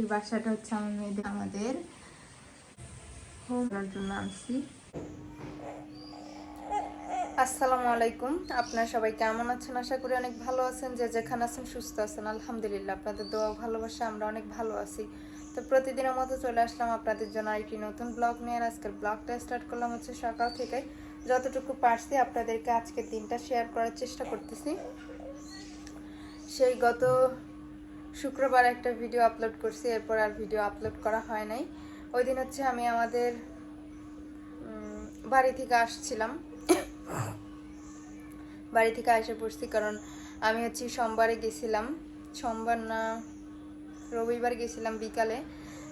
এই বাসাটা হচ্ছে আমার মেয়েদের, আমাদের। হোম জন্য আসসালামু আলাইকুম। আপনারা সবাই কেমন আছেন? আশা করি অনেক ভালো আছেন। যে যেখানে আছেন সুস্থ আছেন। আলহামদুলিল্লাহ, আপনাদের দোয়া ভালোবাসা, আমরা অনেক ভালো আছি। তো প্রতিদিনের মতো চলে আসলাম আপনাদের জন্য আরেকটি নতুন ব্লগ নিয়ে। আজকের ব্লগটা স্টার্ট করলাম হচ্ছে সকাল থেকে। যতটুকু পারছি আপনাদেরকে আজকের দিনটা শেয়ার করার চেষ্টা করতেছি। সেই গত শুক্রবার একটা ভিডিও আপলোড করছি, এরপর আর ভিডিও আপলোড করা হয় নাই। ওই দিন হচ্ছে আমি আমাদের বাড়ি থেকে আসছিলাম। বাড়ি থেকে এসে পড়ছি কারণ আমি হচ্ছে সোমবারে গেছিলাম। সোমবার না, রবিবার গেছিলাম বিকালে।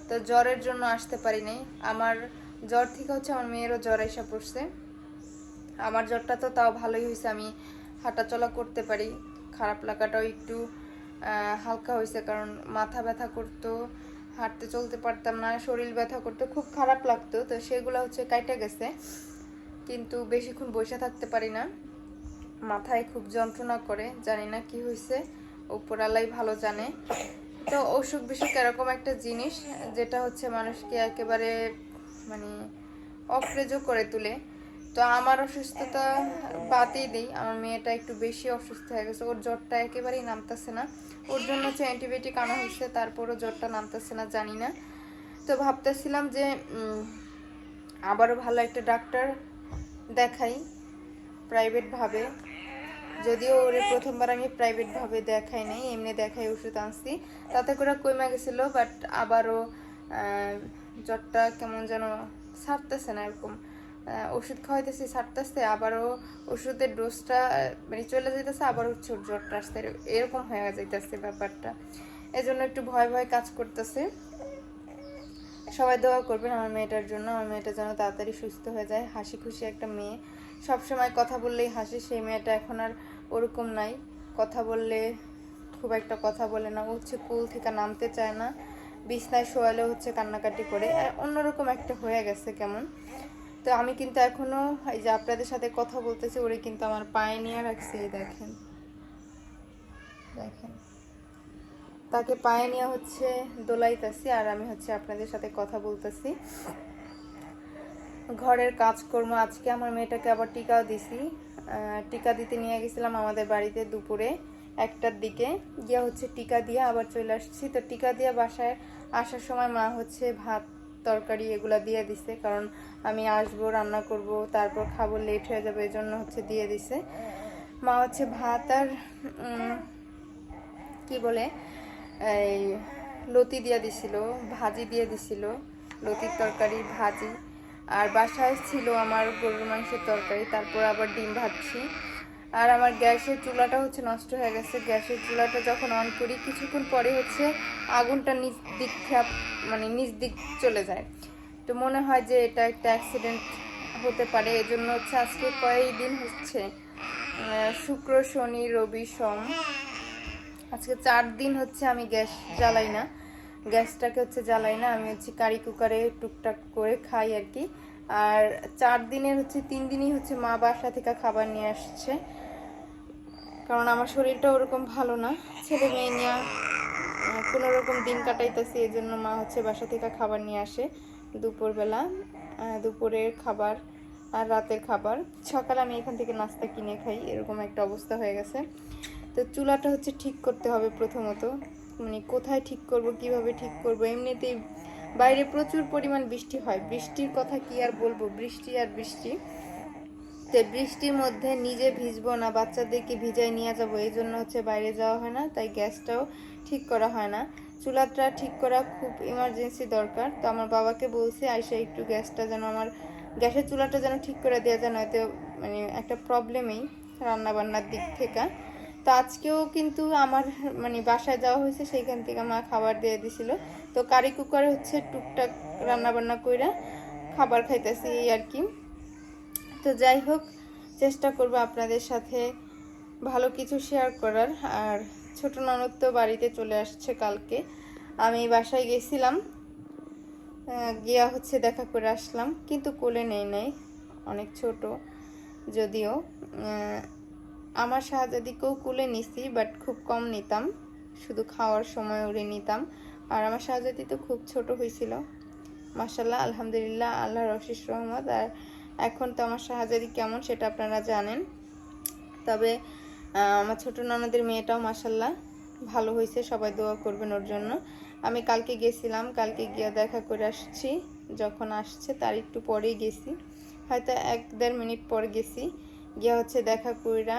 তো জ্বরের জন্য আসতে পারি নাই। আমার জ্বর থেকে হচ্ছে আমার মেয়েরও জ্বর এসে পড়ছে। আমার জ্বরটা তো তাও ভালোই হয়েছে, আমি হাঁটাচলা করতে পারি। খারাপ লাগাটাও একটু হালকা হয়েছে, কারণ মাথা ব্যথা করতো, হাঁটতে চলতে পারতাম না, শরীর ব্যথা করতো, খুব খারাপ লাগতো। তো সেগুলো হচ্ছে কাইটা গেছে, কিন্তু বেশিক্ষণ বসে থাকতে পারি না। মাথায় খুব যন্ত্রণা করে, জানি না কি হয়েছে উপরালাই ভালো জানে। তো অসুখ বিসুখ এরকম একটা জিনিস, যেটা হচ্ছে মানুষকে একেবারে মানে অপ্রেজও করে তোলে। তো আমার অসুস্থতা বাদই দিই। আমার মেয়েটা একটু বেশি অসুস্থ হয়ে গেছে। ওর জ্বরটা একেবারেই নামতেছে না। ওর জন্য হচ্ছে অ্যান্টিবায়োটিক আনা হয়েছে, তারপরও জ্বরটা নামতেছে না, জানি না। তো ভাবতেছিলাম যে আবারও ভালো একটা ডাক্তার দেখাই প্রাইভেটভাবে যদিও ওরে প্রথমবার আমি প্রাইভেটভাবে দেখাই নাই, এমনি দেখাই ওষুধ আনছি। তাতে করে কমে গেছিল বাট আবারও জ্বরটা কেমন যেন ছাড়তেছে না এরকম। ওষুধ খাওয়াইতেছি, ছাড়তেছে, আবারও ওষুধের ডোজটা মানে চলে যেতেছে আবার হচ্ছে জ্বরটা আসতে এরকম হয়ে যাইতেছে ব্যাপারটা। এজন্য একটু ভয় ভয় কাজ করতেছে। সবাই দোয়া করবেন আমার মেয়েটার জন্য। আমার মেয়েটা যেন তাড়াতাড়ি সুস্থ হয়ে যায় হাসি খুশি একটা মেয়ে। সব সময় কথা বললেই হাসি, সেই মেয়েটা এখন আর ওরকম নাই। কথা বললে খুব একটা কথা বলে না। হচ্ছে কুল থেকে নামতে চায় না। বিছনায় শোয়ালেও হচ্ছে কান্নাকাটি করে। অন্যরকম একটা হয়ে গেছে কেমন। তো আমি কিন্তু এখনও এই যে আপনাদের সাথে কথা বলতেছি, ওরে কিন্তু আমার পায়ে নিয়ে রাখছি দেখেন। দেখেন। তাকে পায়ে নিয়ে হচ্ছে দোলাইতেছি আর আমি হচ্ছে আপনাদের সাথে কথা বলতেছি। ঘরের কাজকর্ম, আজকে আমার মেয়েটাকে আবার টিকাও দিছি। টিকা দিতে নিয়ে গেছিলাম আমাদের বাড়িতে দুপুরে, একটার দিকে। গিয়া হচ্ছে টিকা দিয়ে আবার চলে আসছি। তো টিকা দিয়ে বাসায় আসার সময় মা হচ্ছে ভাত তরকারি এগুলা দিয়ে দিছে, কারণ আমি আসব, রান্না করব, তারপর খাব লেট হয়ে যাবে এই জন্য হচ্ছে দিয়ে দিছে। মা হচ্ছে ভাত আর কি বলে, এই লতি দিয়ে দিছিল, ভাজি দিয়ে দিছিল, লতির তরকারি, ভাজি। আর বাসায় ছিল আমার গরুর মাংসের তরকারি, তারপর আবার ডিম ভাজছি। আর আমার গ্যাসের চুলাটা হচ্ছে নষ্ট হয়ে গেছে। গ্যাসের চুলাটা যখন অন করি, কিছুক্ষণ পরে হচ্ছে আগুনটা নিচ দিক মানে নিচ দিক চলে যায়। তো মনে হয় যে এটা একটা অ্যাক্সিডেন্ট হতে পারে। এজন্য হচ্ছে আজকে কয়েকদিন হচ্ছে শুক্র, শনি, রবি, সোম। আজকে চার দিন হচ্ছে আমি গ্যাস জ্বালাই না। গ্যাসটাকে হচ্ছে জ্বালাই না। আমি হচ্ছে কারি কুকারে টুকটাক করে খাই আর কি। আর চার দিনের হচ্ছে, তিন দিনই হচ্ছে মা বাসা থেকে খাবার নিয়ে আসছে। কারণ আমার শরীরটা ওরকম ভালো না। ছেলে মেয়ে নিয়ে কোনো রকম দিন কাটাইতেছি এই জন্য মা হচ্ছে বাসা থেকে খাবার নিয়ে আসে দুপুরবেলা দুপুরের খাবার আর রাতের খাবার। সকালে আমি এখান থেকে নাস্তা কিনে খাই, এরকম একটা অবস্থা হয়ে গেছে। তো চুলাটা হচ্ছে ঠিক করতে হবে প্রথমত। মানে কোথায় ঠিক করব, কীভাবে ঠিক করব? এমনিতেই বাইরে প্রচুর পরিমাণ বৃষ্টি হয়। বৃষ্টির কথা কি আর বলব? বৃষ্টি আর বৃষ্টি। তো বৃষ্টির মধ্যে নিজে ভিজবো না, বাচ্চাদেরকে ভিজায় নিয়ে যাব, এই জন্য হচ্ছে বাইরে যাওয়া হয় না, তাই গ্যাসটাও ঠিক করা হয় না। চুলাটা ঠিক করা খুব ইমার্জেন্সি দরকার। তো আমার বাবাকে বলছি আইসা একটু গ্যাসটা যেন আমার, গ্যাসের চুলাটা যেন ঠিক করে দেওয়া যায়, নয়তো মানে একটা প্রবলেমেই রান্নাবান্নার দিক থেকে। তো আজকেও কিন্তু আমার মানে বাসায় যাওয়া হয়েছে, সেইখান থেকে মা খাবার দিয়ে দিছিল। তো কারি কুকারে হচ্ছে টুকটাক রান্নাবান্না কইরা খাবার খাইতেছি, এই আর কি। তো যাই হোক, চেষ্টা করব আপনাদের সাথে ভালো কিছু শেয়ার করার। আর ছোট ননদ তো বাড়িতে চলে আসছে কালকে। আমি বাসায় গেছিলাম। গিয়া হচ্ছে দেখা করে আসলাম। কিন্তু কোলে নেই নাই, অনেক ছোট যদিও। আমার শাহজাদিকেও কুলে নিছি বাট খুব কম নিতাম। শুধু খাওয়ার সময় উড়ে নিতাম। আর আমার শাহজাদি তো খুব ছোট হয়েছিল। মাসাল্লাহ আলহামদুলিল্লাহ, আল্লাহর অশেষ রহমত। আর এখন তো আমার শাহজাদি কেমন সেটা আপনারা জানেন। তবে আমার ছোট ননদের মেয়েটাও মাসাল্লাহ ভালো হয়েছে সবাই দোয়া করবেন ওর জন্য। আমি কালকে গেছিলাম, কালকে গিয়ে দেখা করে আসছি। যখন আসছে তার একটু পরেই গেছি। হয়তো এক দেড় মিনিট পর গেছি। গিয়ে হচ্ছে দেখা কইরা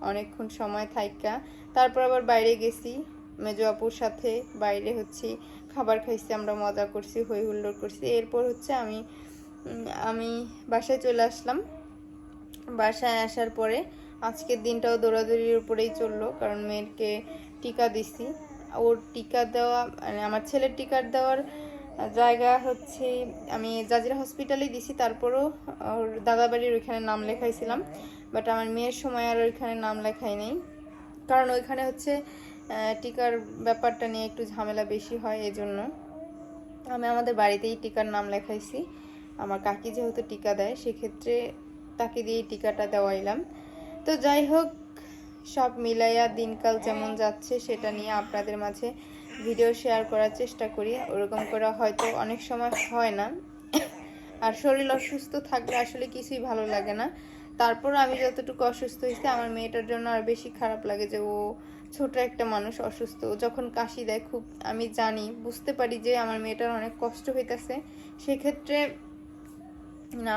অনেকক্ষণ সময় থাইকা। তারপর আবার বাইরে গেছি। মেজো আপুর সাথে বাইরে হচ্ছে। খাবার খাইছি, আমরা মজা করছি হই হুল্লোড় করছি। এরপর হচ্ছে আমি আমি বাসায় চলে আসলাম। বাসায় আসার পরে আজকের দিনটাও দৌড়াদৌড়ির উপরেই চলল, কারণ মেয়েকে টিকা দিছি। ওর টিকা দেওয়া মানে আমার ছেলের টিকার দেওয়ার জায়গা হচ্ছে, আমি জাজিরা হসপিটালেই দিছি, তারপরও ওর দাদাবাড়ির ওইখানে নাম লেখাইছিলাম, বাট আমার মেয়ের সময় আর ওইখানে নাম লেখাই নেই। কারণ ওইখানে হচ্ছে টিকার ব্যাপারটা নিয়ে একটু ঝামেলা বেশি হয়, এজন্য আমি আমাদের বাড়িতেই টিকার নাম লেখাইছি। আমার কাকি যেহেতু টিকা দেয়, সেক্ষেত্রে তাকে দিয়েই টিকাটা দেওয়াইলাম তো যাই হোক, সব মিলাইয়া দিনকাল যেমন যাচ্ছে, সেটা নিয়ে আপনাদের মাঝে ভিডিও শেয়ার করার চেষ্টা করি। ওরকম করে হয়তো অনেক সময় হয় না। আর শরীর অসুস্থ থাকলে আসলে কিছুই ভালো লাগে না। তারপর আমি যতটুকু অসুস্থ হয়েছি, আমার মেয়েটার জন্য আর বেশি খারাপ লাগে যে ও ছোট একটা মানুষ, অসুস্থ। ও যখন কাশি দেয়, খুব আমি জানি, বুঝতে পারি যে আমার মেয়েটার অনেক কষ্ট হইতাছে। সেক্ষেত্রে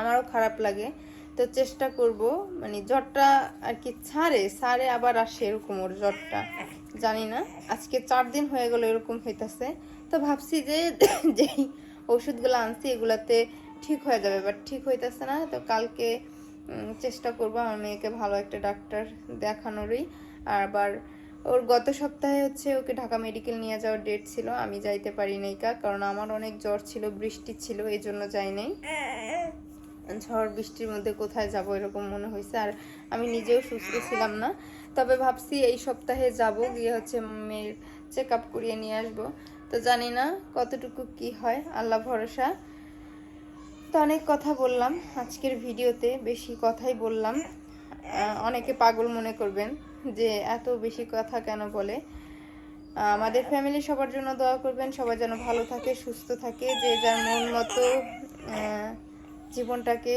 আমারও খারাপ লাগে। তো চেষ্টা করব মানে জ্বরটা আর কি ছাড়ে ছাড়ে আবার আসে এরকম ওর জ্বরটা। জানি না, আজকে চার দিন হয়ে গেল এরকম হইতাছে। তো ভাবছি যে যেই ওষুধগুলো আনছি এগুলাতে ঠিক হয়ে যাবে বাট ঠিক হইতেছে না। তো কালকে চেষ্টা করব আমার মেয়েকে ভালো একটা ডাক্তার দেখানোরই। আর আবার ওর গত সপ্তাহে হচ্ছে ওকে ঢাকা মেডিকেল নিয়ে যাওয়ার ডেট ছিল, আমি যাইতে পারি নাই কা কারণ আমার অনেক জ্বর ছিল, বৃষ্টি ছিল, এই জন্য যাই নাই। ঝড় বৃষ্টির মধ্যে কোথায় যাব এরকম মনে হয়েছে আর আমি নিজেও সুস্থ ছিলাম না। তবে ভাবছি এই সপ্তাহে যাব, গিয়ে হচ্ছে মেয়ের চেক আপ করিয়ে নিয়ে আসব। তো জানি না কতটুকু কি হয়, আল্লাহ ভরসা। তো অনেক কথা বললাম, আজকের ভিডিওতে বেশি কথাই বললাম। অনেকে পাগল মনে করবেন। যে এত বেশি কথা কেন বলে? আমাদের ফ্যামিলি সবার জন্য দোয়া করবেন, সবাই যেন ভালো থাকে, সুস্থ থাকে, যে যার মন মতো জীবনটাকে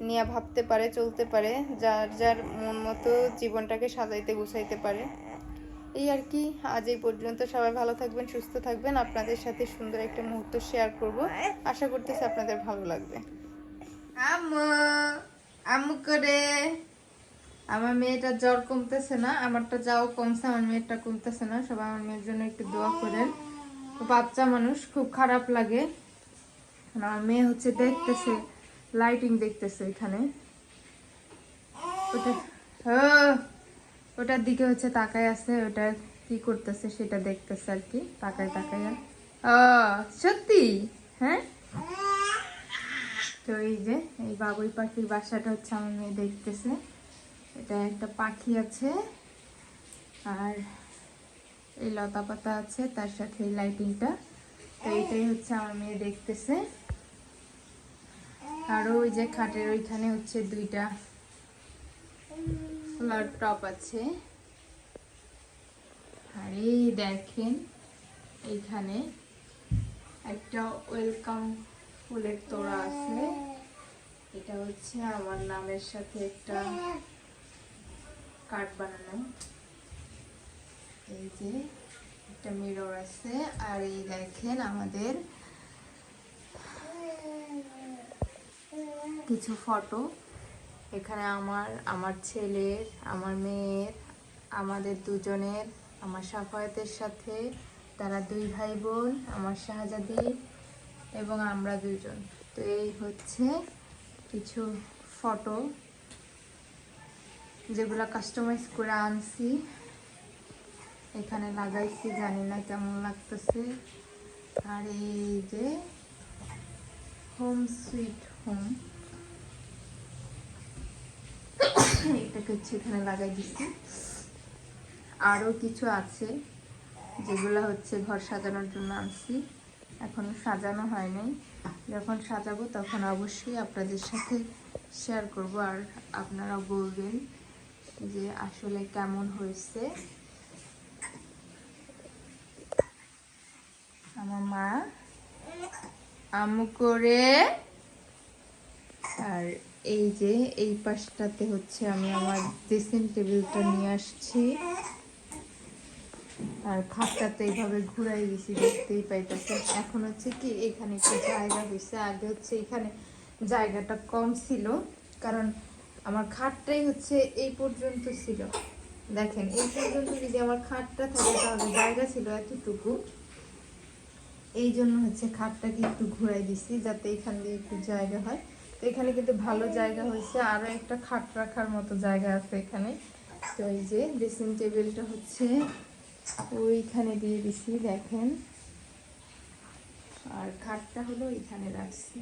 নিয়ে ভাবতে পারে, চলতে পারে, যার যার মন মতো জীবনটাকে সাজাইতে, গুছাইতে পারে। এই আর কি, আজ এই পর্যন্ত সবাই ভালো থাকবেন, সুস্থ থাকবেন। আপনাদের সাথে সুন্দর একটা মুহূর্ত শেয়ার করব। আশা করতেছি আপনাদের ভালো লাগবে। আম্মু আম্মু করে? আমার মেয়েটা জ্বর কমতেছে না, আমারটা যাও কমছে, আমার মেয়েরটা কমতেছে না, সবাই আমার মেয়ের জন্য একটু দোয়া করেন। বাচ্চা মানুষ, খুব খারাপ লাগে। আমার মেয়ে হচ্ছে দেখতেছে লাইটিং দেখতেছে এখানে। ওটা ওটার দিকে হচ্ছে তাকায় আছে, ওটা কি করতেছে সেটা দেখতেছে আর কি, তাকায় তাকায়। সত্যি? হ্যাঁ? তো এই যে, এই বাবুই পাখির বাসাটা হচ্ছে আমার মেয়ে দেখতেছে। এটা একটা পাখি আছে, আর এই লতা পাতা আছে, তার সাথে এই লাইটিংটা তো এইটাই হচ্ছে আমার মেয়ে দেখতেছে। আর ওই যে খাটের ওইখানে হচ্ছে দুইটা ফ্লার টপ আছে। আর এই দেখেন, এইখানে একটা ওয়েলকাম ফুলের তোড়া আছে। এটা হচ্ছে আমার নামের সাথে একটা কার্ড বানানো এই যে একটা মিরর আছে, আর এই দেখেন আমাদের কিছু ফটো এখানে আমার আমার ছেলের, আমার মেয়ের, আমাদের দুজনের, আমার সাফায়াতের সাথে, তারা দুই ভাই বোন আমার শাহজাদি এবং আমরা দুজন তো এই হচ্ছে কিছু ফটো যেগুলো কাস্টমাইজ করে আনছি। এখানে লাগাইছি, জানি না কেমন লাগতেছে। আর এই যে হোম সুইট হোম এটাকে হচ্ছে এখানে লাগাই দিচ্ছি। আরও কিছু আছে, যেগুলো হচ্ছে ঘর সাজানোর জন্য আনছি। এখনও সাজানো হয়নি যখন সাজাবো তখন অবশ্যই আপনাদের সাথে শেয়ার করব। আর আপনারা বলবেন যে আসলে কেমন হয়েছে। আমার মা আমু করে আর এই যে এই পাশটাতে হচ্ছে আমি আমার ড্রেসিং টেবিলটা নিয়ে আসছি। আর খাটটাতে এইভাবে ঘুরাই গেছি দেখতেই পাইতেছেন। এখন হচ্ছে কি এখানে একটু জায়গা হয়েছে আগে হচ্ছে এখানে জায়গাটা কম ছিল, কারণ আমার খাটটাই হচ্ছে এই পর্যন্ত ছিল। দেখেন, এই পর্যন্ত যদি আমার খাটটা থাকে, তাহলে জায়গা ছিল এতটুকু। এই জন্য হচ্ছে খাটটাকে একটু ঘুরাই দিছি, যাতে এখান দিয়ে একটু জায়গা হয়। তো এখানে কিন্তু ভালো জায়গা হয়েছে। আরও একটা খাট রাখার মতো জায়গা আছে এখানে। তো এই যে ড্রেসিং টেবিলটা হচ্ছে ওইখানে দিয়ে দিছি, দেখেন। আর খাটটা হলো এখানে রাখছি।